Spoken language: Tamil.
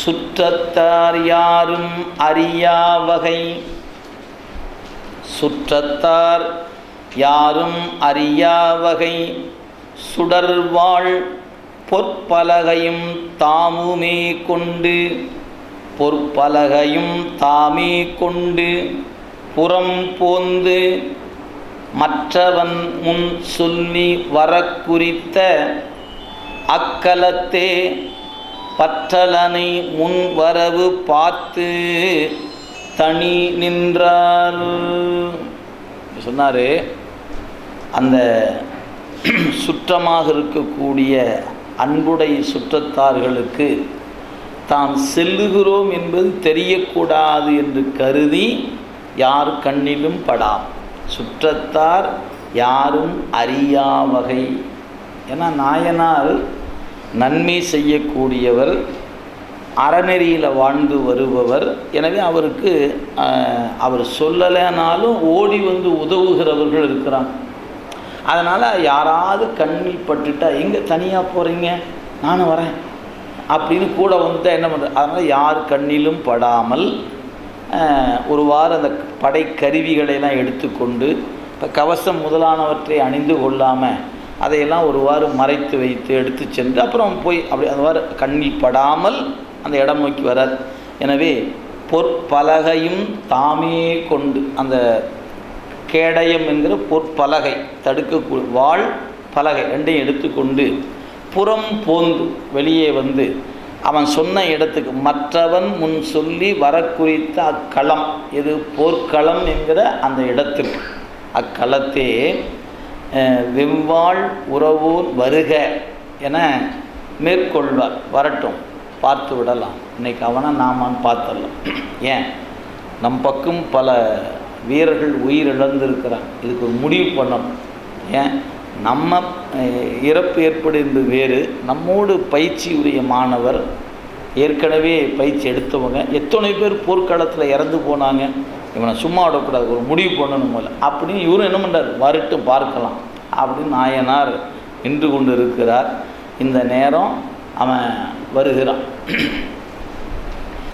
சுற்றத்தார் யாரும் அறியா வகை சுற்றத்தார் யாரும் அறியா வகை சுடர்வாள் பொற்பலகையும் தாமுமே கொண்டு. பொற்பலகையும் தாமே கொண்டு புறம் போந்து மற்றவன் முன் சொல்லி வரக்குறித்த அக்கலத்தே பற்றலனை முன் வரவு பார்த்து தனி நின்றார். சொன்னார் அந்த சுற்றமாக இருக்கக்கூடிய அன்புடைய சுற்றத்தார்களுக்கு தாம் செல்லுகிறோம் என்பது தெரியக்கூடாது என்று கருதி யார் கண்ணிலும் படாம். சுற்றத்தார் யாரும் அறியா வகை ஏன்னா நாயனார் நன்மை செய்யக்கூடியவர் அறநெறியில் வாழ்ந்து வருபவர். எனவே அவருக்கு அவர் சொல்லலைனாலும் ஓடி வந்து உதவுகிறவர்கள் இருக்கிறாங்க. அதனால் யாராவது கண்ணில் பட்டுட்டா எங்கே தனியாக போகிறீங்க நானும் வரேன். அப்படின்னு கூட வந்துட்டால் என்ன பண்ணுறது அதனால் யார் கண்ணிலும் படாமல் ஒரு ஒருவாறு அந்த படை கருவிகளையெல்லாம் எடுத்துக்கொண்டு இப்போ கவசம் முதலானவற்றை அணிந்து கொள்ளாமல் அதையெல்லாம் ஒருவாறு மறைத்து வைத்து எடுத்து சென்று அப்புறம் போய் அப்படி அதுவாறு கண்ணில் படாமல் அந்த இடம் நோக்கி வரார் எனவே பொற்பலகையும் தாமே கொண்டு அந்த கேடயம் என்கிற பொற்பலகை தடுக்கக்கூடிய வாழ் பலகை ரெண்டையும் எடுத்துக்கொண்டு புறம் போந்து வெளியே வந்து அவன் சொன்ன இடத்துக்கு மற்றவன் முன் சொல்லி வரக்குறித்த அக்களம் எது போர்க்களம் என்கிற அந்த இடத்துக்கு. அக்களத்தே வெவ்வாழ் உறவூர் வருக என மேற்கொள்வார். வரட்டும். பார்த்து விடலாம். இன்னைக்கு அவனை நாமான்னு பார்த்துடலாம். ஏன்? நம் பக்கம் பல வீரர்கள் உயிரிழந்திருக்கிறான் இதுக்கு ஒரு முடிவு பண்ணணும். ஏன்? நம்ம இறப்பு ஏற்படுவது வேறு. நம்மோடு பயிற்சி உரிய மாணவர். ஏற்கனவே பயிற்சி எடுத்தவங்க. எத்தனை பேர் போர்க்களத்தில் இறந்து போனாங்க? இவனை சும்மா விடக்கூடாது ஒரு முடிவு பண்ணணும் போல. அப்படின்னு இவரும் என்ன பண்ணுறார் வரட்டு பார்க்கலாம். அப்படின்னு நாயனார் நின்று கொண்டு இருக்கிறார் இந்த நேரம் அவன் வருகிறான்.